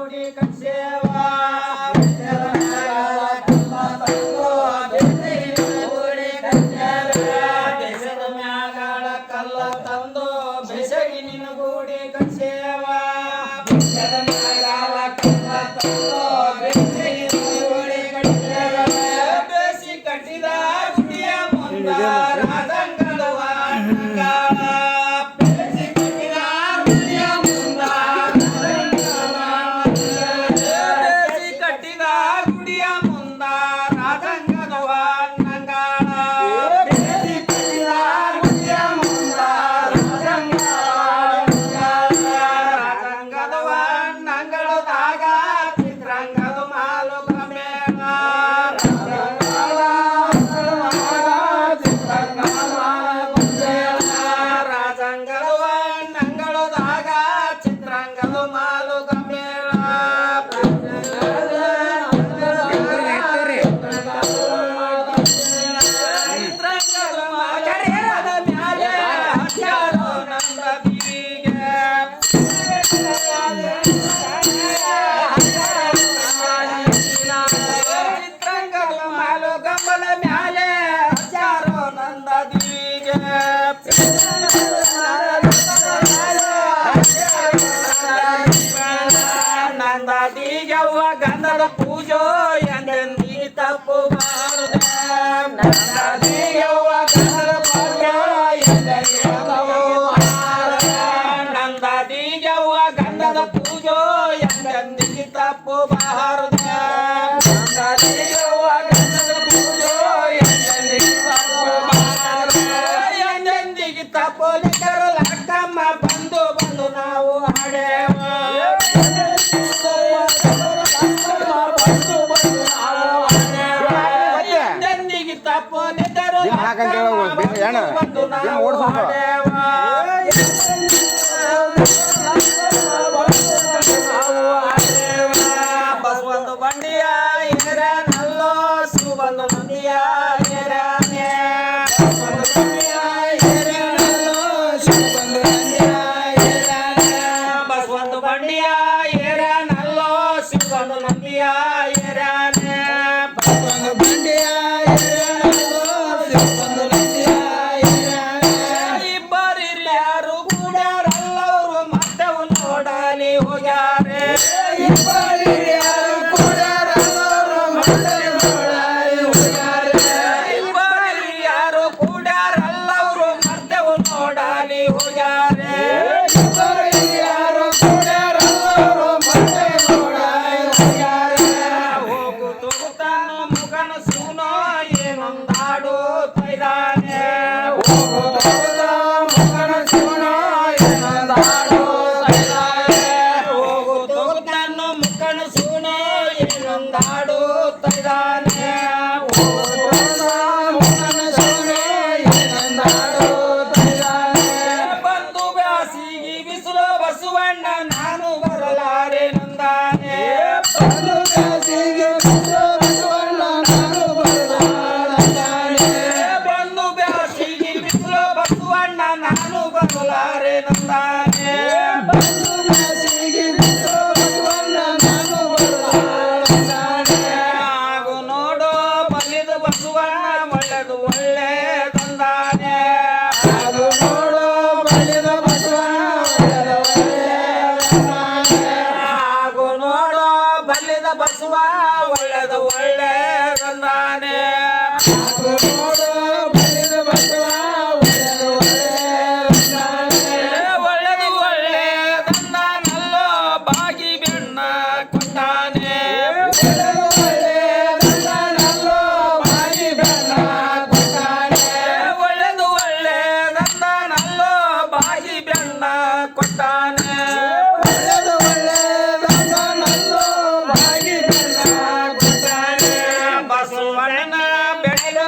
ಗುಡಿಕ ಸೇವಾ ತುಂಬ ಬೆನ್ನ ಹಿಂದಿನ ಗುಡಿ ಕಚ್ಯಾಗ ಬೇಜದ ಮ್ಯಾಗ ಕಲ್ಲ ಸೇವಾ ಬೆಜದ ಮ್ಯಾಗಾಲ ಕಲ್ಲ ಚು ಬಿಸಿ ಹಿಂದು ಗುಡಿ ಕಟ್ಟಿಸಿ ಕಟ್ಟಿದ నందీయవ్వ గంధల పూజో ఎందీ తప్పు నందీయవ్వ గంధల పూజో నందీయవ్వ గంధల పూజో ఎందీ తప్పు బారు ಹಾಕಂತ ಹೇಳ ಏನ? ಓಡಿಸ್ಬೇಕು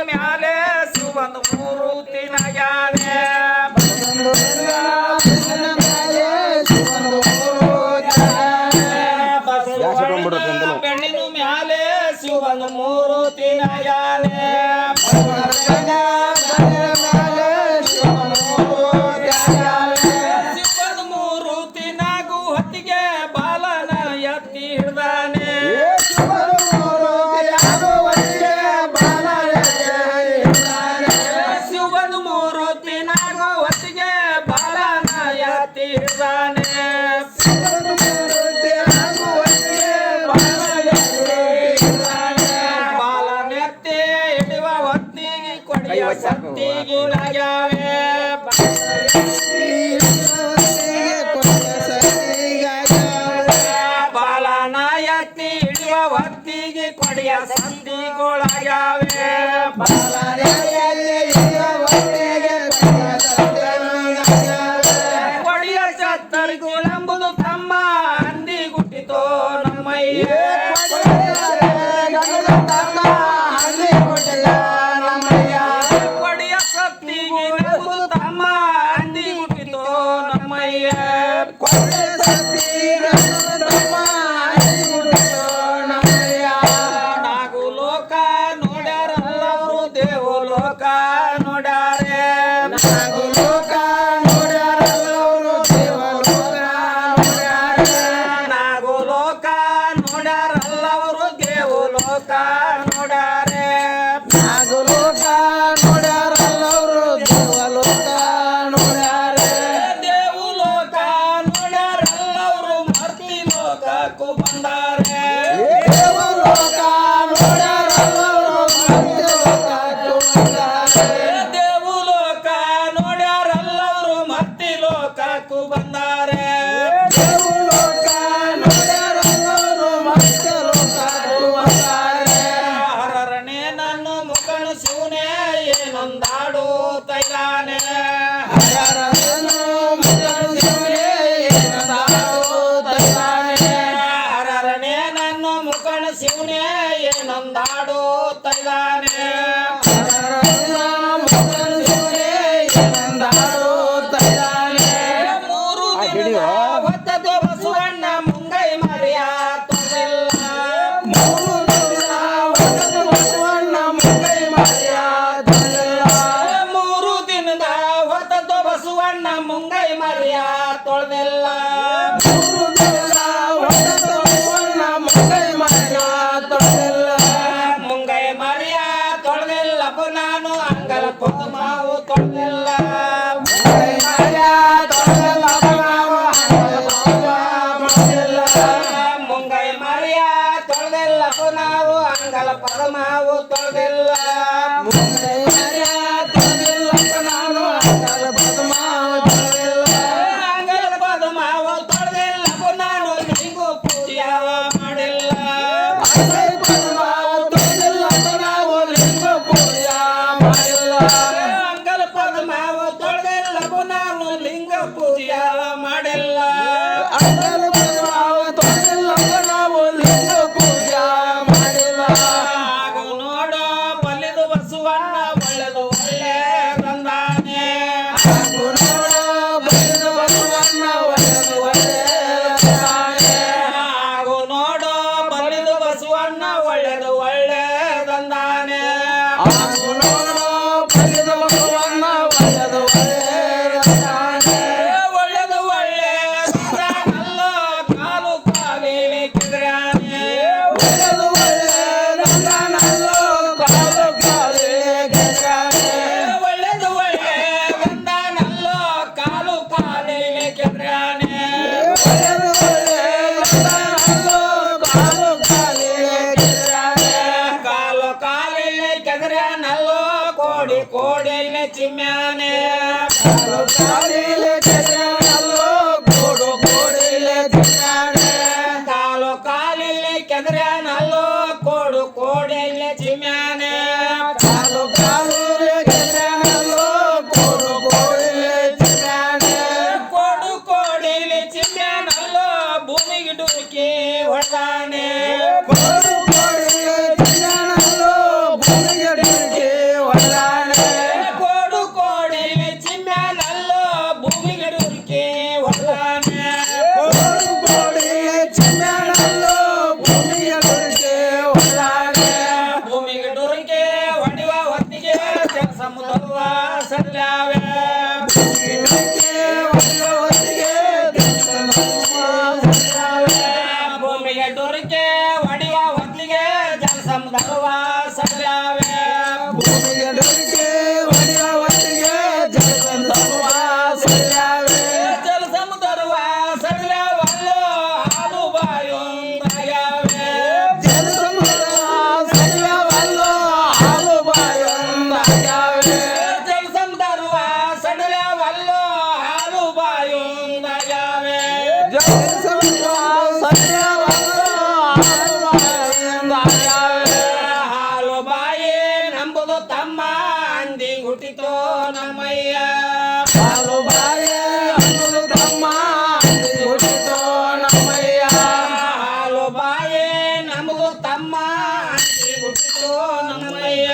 ಮ್ಯಾಲೆ ಸುವನ್ ಮೂರು ತಿನ भक्ति की ಕೊಡಿಯ ಸಂದಿಗೊಳಗಾವೆ ಬಾಲನೆ నాడు తైలానే ಮುಂಗೈ ಮರ್ಯಾ ತೊಳೆದೆಲ್ಲ తొడదెల్ల కొనావు అంగల పదమావు తొడదెల్లా demonic. అంది గుటితో నమ్మయ్య. పాలు బాయే అమ్ములు తమ్మ అంది గుటితో నమ్మయ్య. పాలు బాయే నమ్ములు తమ్మ అంది గుటితో నమ్మయ్య.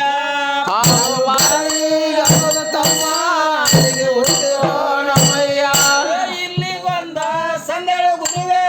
పాలు బాయే అమ్ములు తమ్మ అంది గుటితో నమ్మయ్య ಇಲ್ಲಿ ಬಂದ ಸಂದೆಳು ಗುರುವೆ